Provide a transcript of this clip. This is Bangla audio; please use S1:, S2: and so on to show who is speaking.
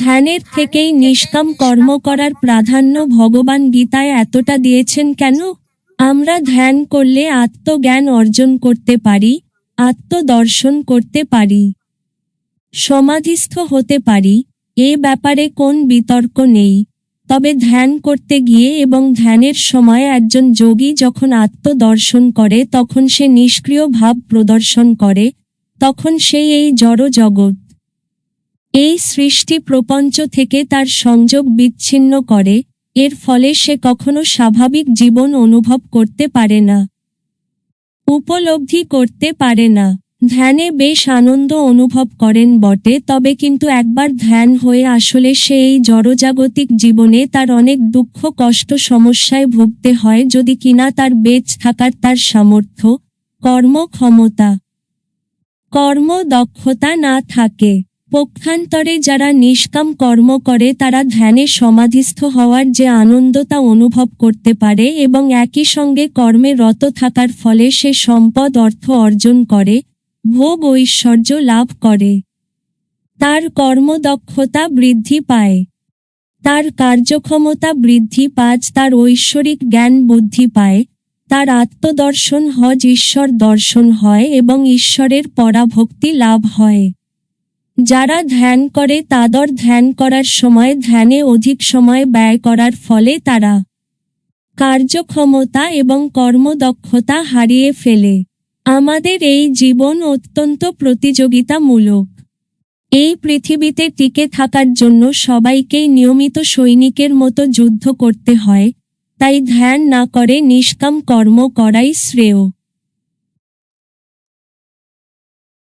S1: ধ্যানের থেকেই নিষ্কাম কর্ম করার প্রাধান্য ভগবান গীতায় এতটা দিয়েছেন কেন? আমরা ধ্যান করলে আত্মজ্ঞান অর্জন করতে পারি, আত্মদর্শন করতে পারি, সমাধিস্থ হতে পারি, এ ব্যাপারে কোন বিতর্ক নেই। তবে ধ্যান করতে গিয়ে এবং ধ্যানের সময় একজন যোগী যখন আত্মদর্শন করে, তখন সে নিষ্ক্রিয় ভাব প্রদর্শন করে, তখন সেই এই জড় জগৎ এই সৃষ্টি প্রপঞ্চ থেকে তার সংযোগ বিচ্ছিন্ন করে, এর ফলে সে কখনো স্বাভাবিক জীবন অনুভব করতে পারে না। উপলব্ধি করতে পারে না। ধ্যানে বেশ আনন্দ অনুভব করেন বটে, তবে কিন্তু একবার ধ্যান হয়ে আসলে সে এই জড়জাগতিক জীবনে তার অনেক দুঃখ, কষ্ট, সমস্যায় ভুগতে হয় যদি কিনা তার বেচ থাকার তার সামর্থ্য কর্মক্ষমতা কর্মদক্ষতা না থাকে। পক্ষান্তরে যারা নিষ্কাম কর্ম করে, তারা ধ্যানে সমাধিস্থ হওয়ার যে আনন্দ তা অনুভব করতে পারে এবং একই সঙ্গে কর্মে রত থাকার ফলে সে সম্পদ অর্থ অর্জন করে, ভোগ ঐশ্বর্য লাভ করে। তার কর্মদক্ষতা বৃদ্ধি পায়। তার কার্যক্ষমতা বৃদ্ধি পায়, তার ঐশ্বরিক জ্ঞান বুদ্ধি পায়। তার আত্মদর্শন হজ, ঈশ্বর দর্শন হয় এবং ঈশ্বরের পরাভক্তি লাভ হয়। যারা ধ্যান করে তাদের ধ্যান করার সময়, ধ্যানে অধিক সময় ব্যয় করার ফলে তারা কার্যক্ষমতা এবং কর্মদক্ষতা হারিয়ে ফেলে। আমাদের এই জীবন অত্যন্ত প্রতিযোগিতামূলক। এই পৃথিবীতে টিকে থাকার জন্য সবাইকেই নিয়মিত সৈনিকের মতো যুদ্ধ করতে হয়, তাই ধ্যান না করে নিষ্কাম কর্ম করাই শ্রেয়।